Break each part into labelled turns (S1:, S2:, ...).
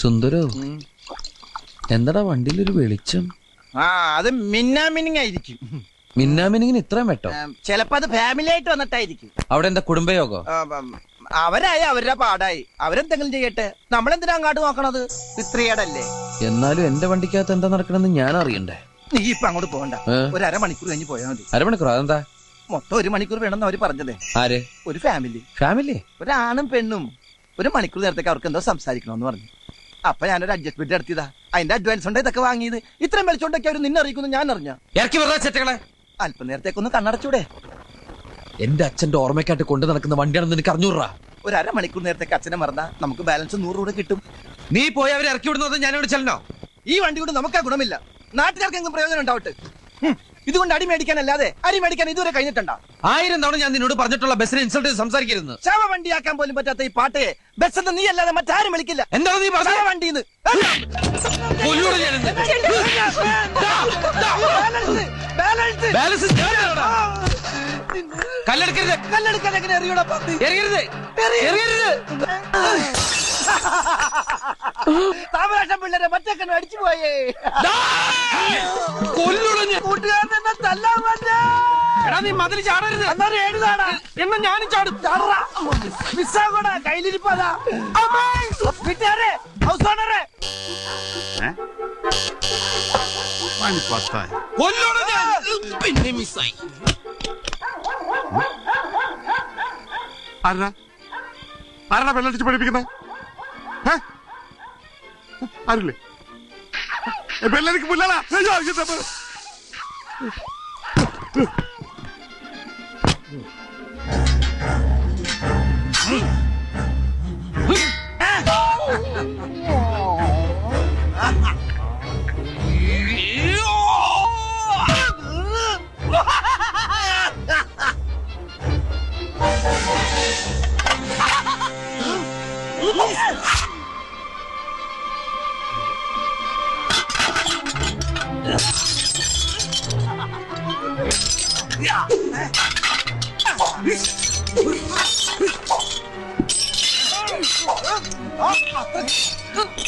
S1: സുന്ദരോ? എന്താടാ വണ്ടിയിലൊരു വെളിച്ചം?
S2: ആ അത് മിന്നാമിനിങ് ആയിരിക്കും.
S1: മിന്നാമിനിങ്ങിന് ഇത്രയും വെട്ടോ?
S2: ചെലപ്പോ അത് ഫാമിലി ആയിട്ട് വന്നിട്ടായിരിക്കും.
S1: അവിടെ എന്താ കുടുംബയോഗോ?
S2: അവരായി അവരുടെ പാടായി. അവരെന്തെങ്കിലും ചെയ്യട്ടെ? നമ്മളെന്തിനാ അങ്ങോട്ട് നോക്കണത്? ഇത്രയേടല്ലേ
S1: എന്നാലും എന്റെ വണ്ടിക്കകത്ത് എന്താ നടക്കണമെന്ന് ഞാൻ അറിയണ്ടേ?
S2: നീ ഇപ്പൊ അങ്ങോട്ട് പോകണ്ട? ഒരു അരമണിക്കൂർ കഴിഞ്ഞ് പോയാൽ മതി.
S1: അരമണിക്കൂർ അതെന്താ?
S2: മൊത്തം ഒരു മണിക്കൂർ വേണമെന്ന് അവർ പറഞ്ഞതേ.
S1: ആര്?
S2: ഒരു ഫാമിലി
S1: ഫാമിലി
S2: ഒരാണും പെണ്ണും. ഒരു മണിക്കൂർ നേരത്തേക്ക് അവർക്ക് എന്തോ സംസാരിക്കണമെന്ന് പറഞ്ഞു. അപ്പൊ ഞാനൊരു അഡ്ജസ്റ്റ്മെന്റ് നടത്തിയതാ അതിന്റെ അഡ്വാൻസ് ഉണ്ട് ഇതൊക്കെ വാങ്ങിയത്. ഇത്രയും വെളിച്ചോണ്ടൊക്കെ അവർ നിന്നെ അറിയിക്കുന്നു ഞാൻ അറിഞ്ഞ.
S1: ഇറക്കി വെറുതെ ചെറ്റകളെ.
S2: അല്പം നേരത്തേക്കൊന്ന് കണ്ണടച്ചൂടെ.
S1: എന്റെ അച്ഛന്റെ ഓർമ്മയ്ക്കായിട്ട് കൊണ്ടു നടക്കുന്ന വണ്ടിയാണെന്ന് എനിക്ക് അറിഞ്ഞൂറാ
S2: ഒരു അരമണിക്കൂർ നേരത്തേക്ക് അച്ഛനെ മറന്നാ നമുക്ക് ബാലൻസ് നൂറ് രൂപ കിട്ടും.
S1: നീ പോയി അവരെ ഇറക്കി വിടുന്നത് ഞാൻ ഇവിടെ ചെല്ലണോ?
S2: ഈ വണ്ടി കൊണ്ട് നമുക്ക് ആ ഗുണമില്ല. നാട്ടുകാർക്കെങ്കിലും പ്രയോജനം ഉണ്ടാവട്ടെ. ഇതുകൊണ്ട് അടി മേടിക്കാനല്ലാതെ അരി മേടിക്കാൻ ഇതുവരെ കഴിഞ്ഞിട്ടുണ്ടോ?
S1: ആയിരം തവണ ഞാൻ നിന്നോട് പറഞ്ഞിട്ടുള്ള ബസ്സിനെ ഇൻസൾട്ട് സംസാരിക്കരുത്.
S2: ശവ വണ്ടിയാക്കാൻ പോലും പറ്റാത്ത ഈ പാട്ടയെ ബസ് എന്ന് നീ അല്ലാതെ മറ്റാരും വിളിക്കില്ല.
S1: എന്താണ് നീ പറഞ്ഞ?
S2: വണ്ടിന്ന്?
S1: കല്ലെടുക്കരുത്.
S2: കല്ലെടുക്കാൻ എങ്ങനെ എറിയൂടാ
S1: എറിയരുത്. എറിയരുത്.
S2: താമരാശം പിള്ളേരെ മറ്റേ അടിച്ചു പോയേ.
S1: കൊല്ലുടഞ്ഞ്. കൊല്ലൂടെ
S2: കൂട്ടുകാരൻ എന്നെ തല്ലാൻ പറ്റാ
S1: എടാ നീ മതിൽ ചാടരുത്.
S2: എന്നാ ഏഴുതാടാ
S1: എന്നെ ഞാനും ചാടും.
S2: ചാടറാ. മിസ്സാകൂടാ കയ്യിലിരിപ്പതാ വീട്ടുകാരെ ഹൗസ് ഓണറെ.
S1: പിന്നെ മിസ്സായി.
S3: ആരാ? ആരാ വെള്ളടിച്ച് പഠിപ്പിക്കുന്നത് ആരില്ലേ വെള്ളടിക്ക് പുല്ലാടാ അയ്യോ, ഇത്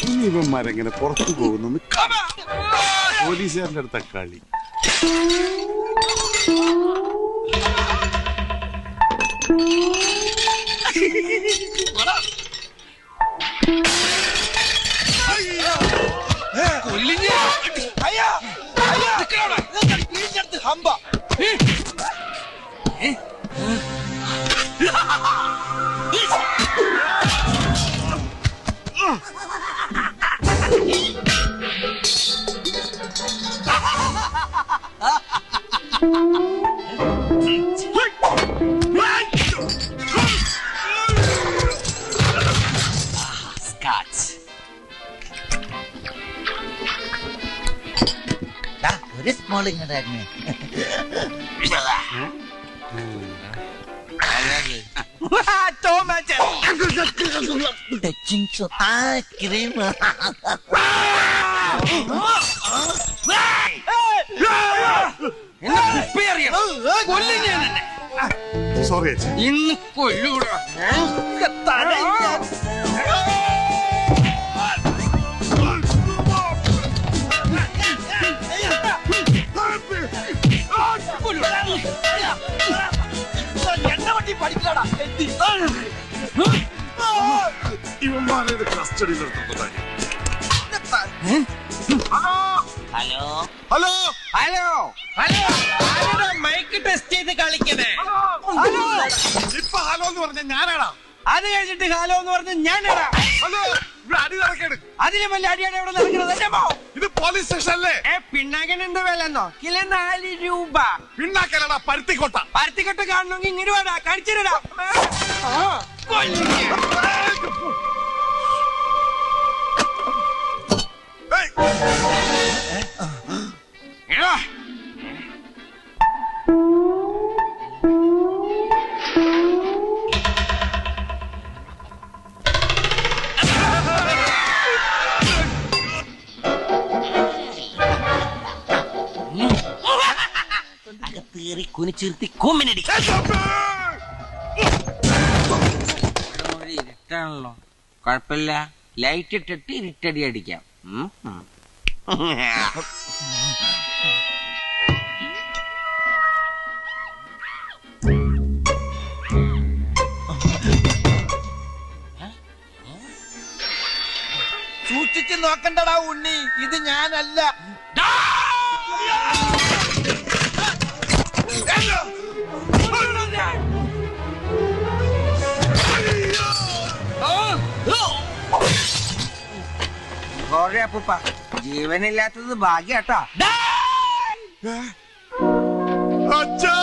S3: ഇനി പുറത്തു പോകുന്നു പോലീസുകാരന്റെ അടുത്ത കളി.
S2: അയ്യോ. അയ്യാ. അയ്യാ ഹമ്പ. ഒരു സ്മോൾ ഇങ്ങോട്ടായിരുന്നു ടച്ചിങ് ആ ക്രീം
S3: സോറി
S1: ഇന്ന് കൊല്ലൂടാ
S3: ഇവന്മാരെ കസ്റ്റഡിയിലെടുത്തതായി hello
S1: hello. Hello. Hello mike test ചെയ്ത് കളിക്കണേ ഹലോ
S3: ഇപ്പൊ ഹലോ എന്ന് പറഞ്ഞ ഞാനാടാ
S1: അത് കഴിഞ്ഞിട്ട് ഹലോ എന്ന് പറഞ്ഞ ഞാനാടാ
S3: ഹലോ
S1: നടക്കുന്നത്
S3: ഇത് പോലീസ്
S1: രൂപ
S3: പരുത്തിക്കോട്ട
S1: പരുത്തിക്കെട്ട് കാണണമെങ്കിൽ ഇങ്ങനെ വേടാ
S2: കുനിച്ചിരുത്തി കൂമ്പിനടി.
S1: ഇരുട്ടാണല്ലോ. കുഴപ്പമില്ല.
S4: ലൈറ്റ് ഇട്ടിട്ട് ഇരുട്ടടി അടിക്കാം.
S2: സൂക്ഷിച്ച് നോക്കണ്ടടാ ഉണ്ണി. ഇത് ഞാനല്ല.
S4: അപ്പൂപ്പ ജീവനില്ലാത്തത് ഭാഗ്യാട്ടാ.
S3: അച്ഛാ!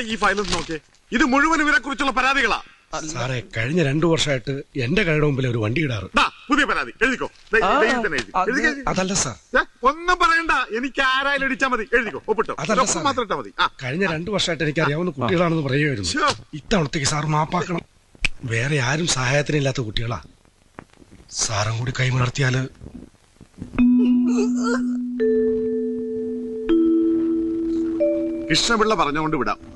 S3: ഈ ഫയലൊന്ന് നോക്കേ. ഇത് മുഴുവനും ഇവരെ കുറിച്ചുള്ള പരാതികളാ
S5: സാറേ കഴിഞ്ഞ രണ്ടു വർഷമായിട്ട് എന്റെ കടയുടെ മുമ്പിൽ ഒരു വണ്ടി ഇടാറ്.
S3: പുതിയ പരാതി. എഴുതിക്കോ. ദേ, ദേ, ഇതിൽ തന്നെ എഴുതിക്കോ,
S5: അതല്ല സാർ.
S3: ഒന്നും പറയണ്ട. എനിക്ക് ആരായാലും ഇടിച്ചാ മതി. എഴുതിക്കോ. ഒപ്പിട്ടോ.
S5: അതല്ല
S3: മാത്രം ഇട്ടാ മതി.
S5: കഴിഞ്ഞ രണ്ടു വർഷമായിട്ട് എനിക്ക് അറിയാവുന്ന കുട്ടികളാണെന്ന് പറയുമായിരുന്നു. ഇത്തവണത്തേക്ക് സാർ മാപ്പാക്കണം. വേറെ ആരും സഹായത്തിനില്ലാത്ത കുട്ടികളാ. സാറും കൂടി കൈമലർത്തിയാൽ
S3: കൃഷ്ണപിള്ള പറഞ്ഞുകൊണ്ട് വിടാം.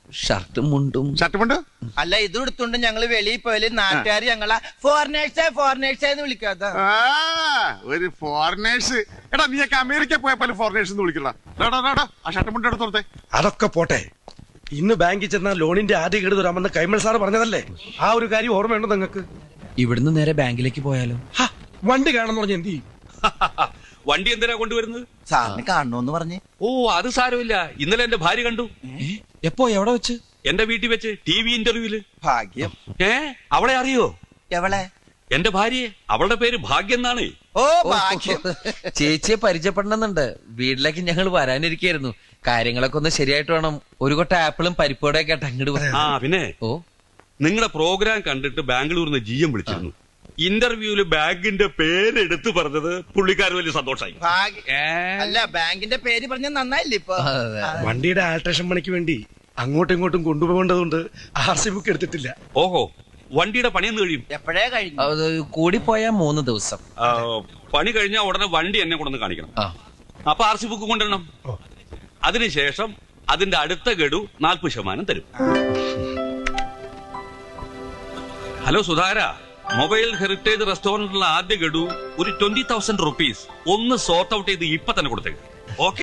S1: ഷർട്ടും മുണ്ടും.
S3: ഷർട്ടുമുണ്ട്
S2: അല്ല ഇത് എടുത്തുണ്ട് ഞങ്ങൾ വെളിയിൽ പോയാൽ നാട്ടുകാർ ഞങ്ങളെ ഫോറിനേഴ്സേ ഫോറിനേഴ്സേ എന്ന് വിളിക്കാത്ത
S3: ആ, ഒരു ഫോറിനേഴ്സ് എടാ നീയൊക്കെ അമേരിക്ക പോയപ്പോൾ ഫോറിനേഴ്സ് എന്ന് വിളിക്കടാ ആ ഷർട്ടുമുണ്ട് എടുത്തോളത്തെ
S5: അതൊക്കെ പോട്ടെ. ഇന്ന് ബാങ്കിൽ ചെന്നാൽ ലോണിന്റെ ആദ്യ കേട് തരാമെന്ന് കൈമൾ സാറ് പറഞ്ഞതല്ലേ? ആ ഒരു കാര്യം ഓർമ്മയുണ്ടോ നിങ്ങൾക്ക്?
S1: ഇവിടുന്ന് നേരെ ബാങ്കിലേക്ക് പോയാലോ?
S5: ഹ, വണ്ടി കാണാന്ന് പറഞ്ഞ എന്ത് ചെയ്യും?
S6: വണ്ടി എന്തിനാ കൊണ്ടുവരുന്നത്?
S2: സാറിന് കാണണോന്ന് പറഞ്ഞ്.
S6: ഓ അത് സാരമില്ല. ഇന്നലെ എന്റെ ഭാര്യ കണ്ടു.
S1: എപ്പോ എവിടെ വെച്ച്?
S6: എന്റെ വീട്ടിൽ വെച്ച് ടി വി ഇന്റർവ്യൂൽ.
S2: ഭാഗ്യം.
S6: ഏ? അവളെ അറിയോ?
S2: എവളെ?
S6: എന്റെ ഭാര്യയെ. അവളുടെ പേര് ഭാഗ്യം എന്നാണ്
S2: ഓ ഭാഗ്യം.
S1: ചേച്ചിയെ പരിചയപ്പെടണമെന്നുണ്ട്. വീട്ടിലേക്ക് ഞങ്ങൾ വരാനിരിക്കായിരുന്നു. കാര്യങ്ങളൊക്കെ ഒന്ന് ശരിയായിട്ട് വേണം. ഒരു കൊട്ട ആപ്പിളും പരിപ്പോടെ ഒക്കെ ആയിട്ട് അങ്ങോട്ട്
S6: ആ പിന്നെ
S1: ഓ.
S6: നിങ്ങളുടെ പ്രോഗ്രാം കണ്ടിട്ട് ബാംഗ്ലൂരിൽ നിന്ന് ജി എം വിളിച്ചിരുന്നു. ഇന്റർവ്യൂൽ ബാങ്കിന്റെ പേര് എടുത്തു പറഞ്ഞത് പുള്ളിക്കാർ വലിയ സന്തോഷമായി
S2: ഭാഗ്യം അല്ല ബാങ്കിന്റെ പേര് പറഞ്ഞ നന്നായില്ലേ ഇപ്പൊ?
S5: വണ്ടിയുടെ ആൾട്രേഷൻ പണിക്ക് വേണ്ടി അങ്ങോട്ടും ഇങ്ങോട്ടും കൊണ്ടുപോകേണ്ടതുകൊണ്ട് ആർ സി ബുക്ക് എടുത്തിട്ടില്ല.
S6: ഓഹോ വണ്ടിയുടെ പണിയെന്ന് കഴിയും.
S2: എപ്പോഴേ കഴിഞ്ഞു?
S1: അത് കൂടിപ്പോയാ മൂന്ന് ദിവസം.
S6: ആ, പണി കഴിഞ്ഞാൽ ഉടനെ വണ്ടി എന്നെ കൊണ്ടൊന്ന് കാണിക്കണം.
S1: ആ.
S6: അപ്പൊ ആർ സി ബുക്ക് കൊണ്ടുവരണം.
S5: ഓ.
S6: അതിനുശേഷം അതിന്റെ അടുത്ത ഗഡു നാൽപ്പത് ശതമാനം തരും. ഹലോ സുധാര മൊബൈൽ ഹെറിറ്റേജ് റെസ്റ്റോറന്റിലുള്ള ആദ്യ ഗഡു ഒരു ട്വന്റി തൗസൻഡ് റുപ്പീസ് ഒന്ന് സോർട്ട് ഔട്ട് ചെയ്ത് ഇപ്പൊ തന്നെ കൊടുത്തേക്ക്. ഓക്കെ